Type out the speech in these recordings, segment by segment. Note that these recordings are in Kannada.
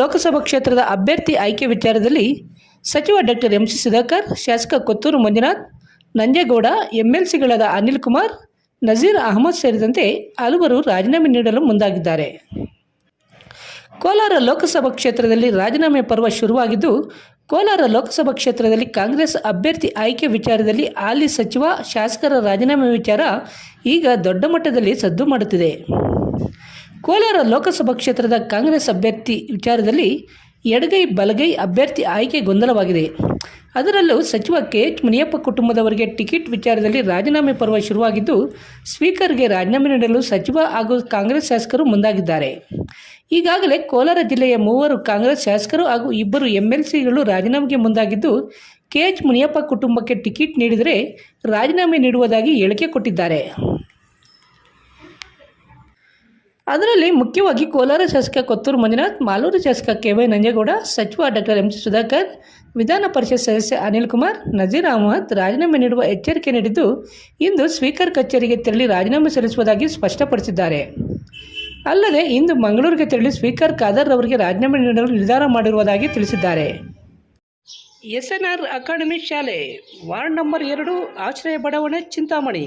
ಲೋಕಸಭಾ ಕ್ಷೇತ್ರದ ಅಭ್ಯರ್ಥಿ ಆಯ್ಕೆ ವಿಚಾರದಲ್ಲಿ ಸಚಿವ ಡಾಕ್ಟರ್ ಎಂ ಸಿ ಸುಧಾಕರ್, ಶಾಸಕ ಕೊತ್ತೂರು ಮಂಜುನಾಥ್, ನಂಜೇಗೌಡ, ಎಂಎಲ್ಸಿಗಳಾದ ಅನಿಲ್ ಕುಮಾರ್, ನಜೀರ್ ಅಹಮದ್ ಸೇರಿದಂತೆ ಹಲವರು ರಾಜೀನಾಮೆ ನೀಡಲು ಮುಂದಾಗಿದ್ದಾರೆ. ಕೋಲಾರ ಲೋಕಸಭಾ ಕ್ಷೇತ್ರದಲ್ಲಿ ರಾಜೀನಾಮೆ ಪರ್ವ ಶುರುವಾಗಿದ್ದು, ಕೋಲಾರ ಲೋಕಸಭಾ ಕ್ಷೇತ್ರದಲ್ಲಿ ಕಾಂಗ್ರೆಸ್ ಅಭ್ಯರ್ಥಿ ಆಯ್ಕೆ ವಿಚಾರದಲ್ಲಿ ಹಾಲಿ ಸಚಿವ, ಶಾಸಕರ ರಾಜೀನಾಮೆ ವಿಚಾರ ಈಗ ದೊಡ್ಡ ಮಟ್ಟದಲ್ಲಿ ಸದ್ದು ಮಾಡುತ್ತಿದೆ. ಕೋಲಾರ ಲೋಕಸಭಾ ಕ್ಷೇತ್ರದ ಕಾಂಗ್ರೆಸ್ ಅಭ್ಯರ್ಥಿ ವಿಚಾರದಲ್ಲಿ ಎಡಗೈ ಬಲಗೈ ಅಭ್ಯರ್ಥಿ ಆಯ್ಕೆ ಗೊಂದಲವಾಗಿದೆ. ಅದರಲ್ಲೂ ಸಚಿವ ಕೆ ಎಚ್ ಮುನಿಯಪ್ಪ ಕುಟುಂಬದವರಿಗೆ ಟಿಕೆಟ್ ವಿಚಾರದಲ್ಲಿ ರಾಜೀನಾಮೆ ಪರ್ವ ಶುರುವಾಗಿದ್ದು, ಸ್ಪೀಕರ್ಗೆ ರಾಜೀನಾಮೆ ನೀಡಲು ಸಚಿವ ಹಾಗೂ ಕಾಂಗ್ರೆಸ್ ಶಾಸಕರು ಮುಂದಾಗಿದ್ದಾರೆ. ಈಗಾಗಲೇ ಕೋಲಾರ ಜಿಲ್ಲೆಯ ಮೂವರು ಕಾಂಗ್ರೆಸ್ ಶಾಸಕರು ಹಾಗೂ ಇಬ್ಬರು ಎಂಎಲ್ಸಿಗಳು ರಾಜೀನಾಮೆಗೆ ಮುಂದಾಗಿದ್ದು, ಕೆ ಎಚ್ ಮುನಿಯಪ್ಪ ಕುಟುಂಬಕ್ಕೆ ಟಿಕೆಟ್ ನೀಡಿದರೆ ರಾಜೀನಾಮೆ ನೀಡುವುದಾಗಿ ಹೇಳಿಕೆ ಕೊಟ್ಟಿದ್ದಾರೆ. ಅದರಲ್ಲಿ ಮುಖ್ಯವಾಗಿ ಕೋಲಾರ ಶಾಸಕ ಕೊತ್ತೂರು ಮಂಜುನಾಥ್, ಮಾಲೂರು ಶಾಸಕ ಕೆ ವೈ ನಂಜೇಗೌಡ, ಸಚಿವ ಡಾಕ್ಟರ್ ಎಂ ಸುಧಾಕರ್, ವಿಧಾನ ಪರಿಷತ್ ಸದಸ್ಯ ಅನಿಲ್ ಕುಮಾರ್, ನಜೀರ್ ಅಹಮದ್ ರಾಜೀನಾಮೆ ನೀಡುವ ಎಚ್ಚರಿಕೆ ನೀಡಿದ್ದು ಇಂದು ಸ್ಪೀಕರ್ ಕಚೇರಿಗೆ ತೆರಳಿ ರಾಜೀನಾಮೆ ಸಲ್ಲಿಸುವುದಾಗಿ ಸ್ಪಷ್ಟಪಡಿಸಿದ್ದಾರೆ. ಅಲ್ಲದೆ ಇಂದು ಮಂಗಳೂರಿಗೆ ತೆರಳಿ ಸ್ಪೀಕರ್ ಖಾದರ್ ಅವರಿಗೆ ರಾಜೀನಾಮೆ ನೀಡಲು ನಿರ್ಧಾರ ಮಾಡಿರುವುದಾಗಿ ತಿಳಿಸಿದ್ದಾರೆ. ಎಸ್ ಎನ್ ಆರ್ ಅಕಾಡೆಮಿ ಶಾಲೆ ವಾರ್ಡ್ ನಂಬರ್ ಎರಡು, ಆಶ್ರಯ ಬಡಾವಣೆ, Chintamani.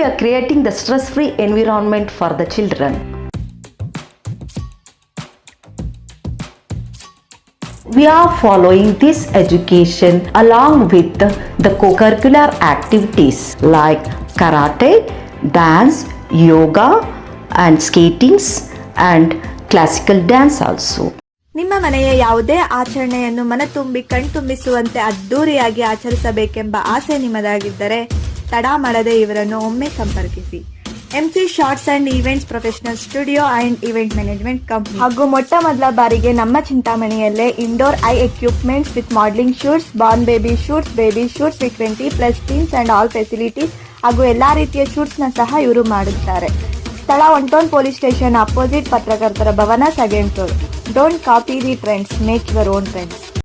we are creating the stress free environment for the children. We are following this education along with the, the co-curricular activities like karate, dance, yoga and skatings and classical dance also. ನಿಮ್ಮ ಮನೆಯ ಯಾವುದೇ ಆಚರಣೆಯನ್ನು ಮನತುಂಬಿ ಕಣ್ತುಂಬಿಸುವಂತೆ ಅದ್ದೂರಿಯಾಗಿ ಆಚರಿಸಬೇಕೆಂಬ ಆಸೆ ನಿಮ್ಮದಾಗಿದ್ದರೆ ತಡ ಮಾಡದೆ ಇವರನ್ನು ಒಮ್ಮೆ ಸಂಪರ್ಕಿಸಿ. MC shorts and events professional studio and event management company ಹಾಗೂ ಮೊಟ್ಟ ಮೊದಲ ಬಾರಿಗೆ ನಮ್ಮ ಚಿಂತಾಮಣಿಯಲ್ಲೇ indoor I equipments with modelling shoots born baby shoots baby shoots with twenty plus teams and all facilities ಹಾಗೂ ಎಲ್ಲ ರೀತಿಯ ಶೂಟ್ಸ್ನ ಸಹ ಇವರು ಮಾಡುತ್ತಾರೆ. ಸ್ಥಳ ಒಂಟೋನ್ ಟೌನ್ ಪೊಲೀಸ್ ಸ್ಟೇಷನ್ ಅಪೋಸಿಟ್ ಪತ್ರಕರ್ತರ ಭವನ second floor don't copy the trends make your own trends